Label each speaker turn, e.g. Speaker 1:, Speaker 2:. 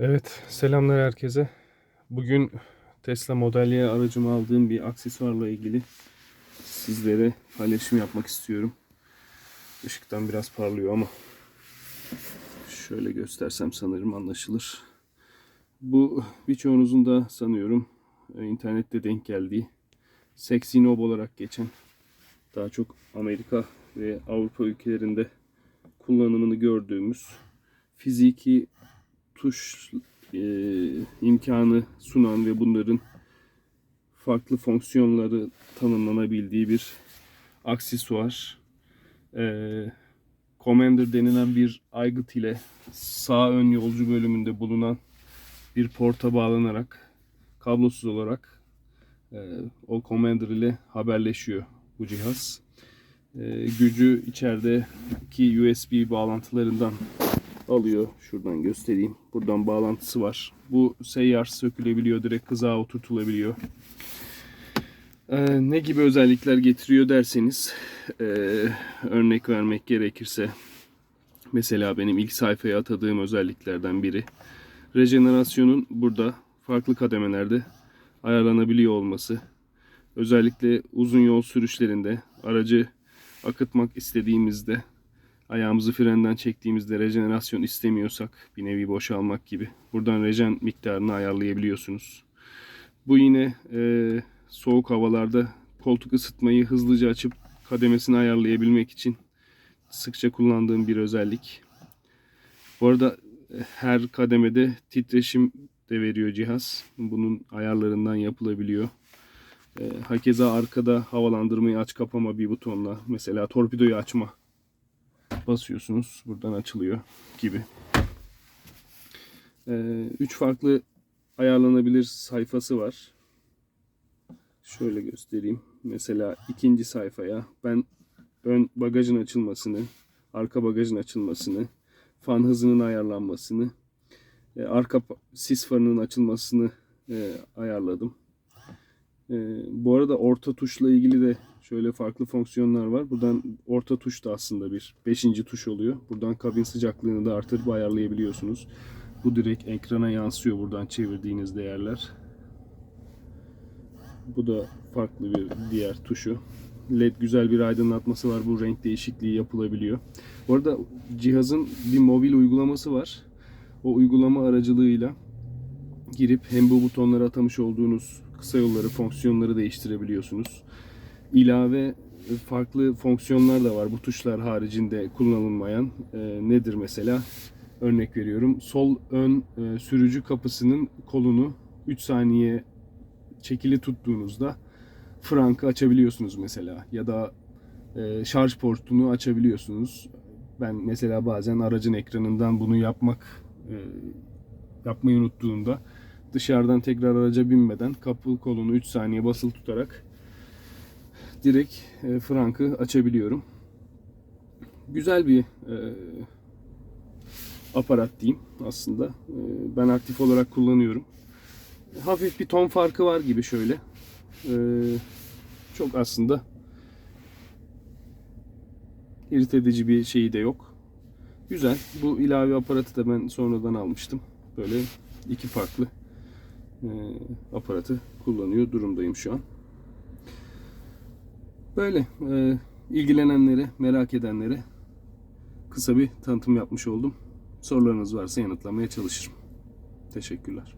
Speaker 1: Evet, selamlar herkese. Bugün Tesla Model Y aracımı aldığım bir aksesuarla ilgili sizlere paylaşım yapmak istiyorum. Işıktan biraz parlıyor ama şöyle göstersem sanırım anlaşılır. Bu birçoğunuzun da sanıyorum e, internette denk geldiği Sexy Knob olarak geçen daha çok Amerika ve Avrupa ülkelerinde kullanımını gördüğümüz fiziki tuş e, imkanı sunan ve bunların farklı fonksiyonları tanımlanabildiği bir aksesuar. E, Commander denilen bir aygıt ile sağ ön yolcu bölümünde bulunan bir porta bağlanarak kablosuz olarak e, o Commander ile haberleşiyor bu cihaz. E, gücü içerideki USB bağlantılarından alıyor. Şuradan göstereyim. Buradan bağlantısı var. Bu seyyar sökülebiliyor. Direkt kızağa oturtulabiliyor. Ee, ne gibi özellikler getiriyor derseniz ee, örnek vermek gerekirse mesela benim ilk sayfaya atadığım özelliklerden biri rejenerasyonun burada farklı kademelerde ayarlanabiliyor olması. Özellikle uzun yol sürüşlerinde aracı akıtmak istediğimizde ayağımızı frenden çektiğimizde rejenerasyon istemiyorsak bir nevi boşalmak gibi buradan rejen miktarını ayarlayabiliyorsunuz. Bu yine e, soğuk havalarda koltuk ısıtmayı hızlıca açıp kademesini ayarlayabilmek için sıkça kullandığım bir özellik. Bu arada e, her kademede titreşim de veriyor cihaz. Bunun ayarlarından yapılabiliyor. E, hakeza arkada havalandırmayı aç kapama bir butonla mesela torpidoyu açma basıyorsunuz. Buradan açılıyor gibi. Ee, üç farklı ayarlanabilir sayfası var. Şöyle göstereyim. Mesela ikinci sayfaya ben ön bagajın açılmasını, arka bagajın açılmasını, fan hızının ayarlanmasını, e, arka sis farının açılmasını e, ayarladım. E, bu arada orta tuşla ilgili de şöyle farklı fonksiyonlar var. Buradan orta tuş da aslında bir beşinci tuş oluyor. Buradan kabin sıcaklığını da artırıp ayarlayabiliyorsunuz. Bu direkt ekrana yansıyor buradan çevirdiğiniz değerler. Bu da farklı bir diğer tuşu. LED güzel bir aydınlatması var. Bu renk değişikliği yapılabiliyor. Bu arada cihazın bir mobil uygulaması var. O uygulama aracılığıyla girip hem bu butonlara atamış olduğunuz kısa yolları, fonksiyonları değiştirebiliyorsunuz. İlave e, farklı fonksiyonlar da var bu tuşlar haricinde kullanılmayan. E, nedir mesela? Örnek veriyorum. Sol ön e, sürücü kapısının kolunu 3 saniye çekili tuttuğunuzda frankı açabiliyorsunuz mesela. Ya da e, şarj portunu açabiliyorsunuz. Ben mesela bazen aracın ekranından bunu yapmak e, yapmayı unuttuğumda dışarıdan tekrar araca binmeden kapı kolunu 3 saniye basılı tutarak direkt e, frankı açabiliyorum. Güzel bir e, aparat diyeyim aslında. E, ben aktif olarak kullanıyorum. Hafif bir ton farkı var gibi şöyle. E, çok aslında irit edici bir şeyi de yok. Güzel. Bu ilave aparatı da ben sonradan almıştım. Böyle iki farklı e, aparatı kullanıyor durumdayım şu an. Böyle e, ilgilenenlere, merak edenlere kısa bir tanıtım yapmış oldum. Sorularınız varsa yanıtlamaya çalışırım. Teşekkürler.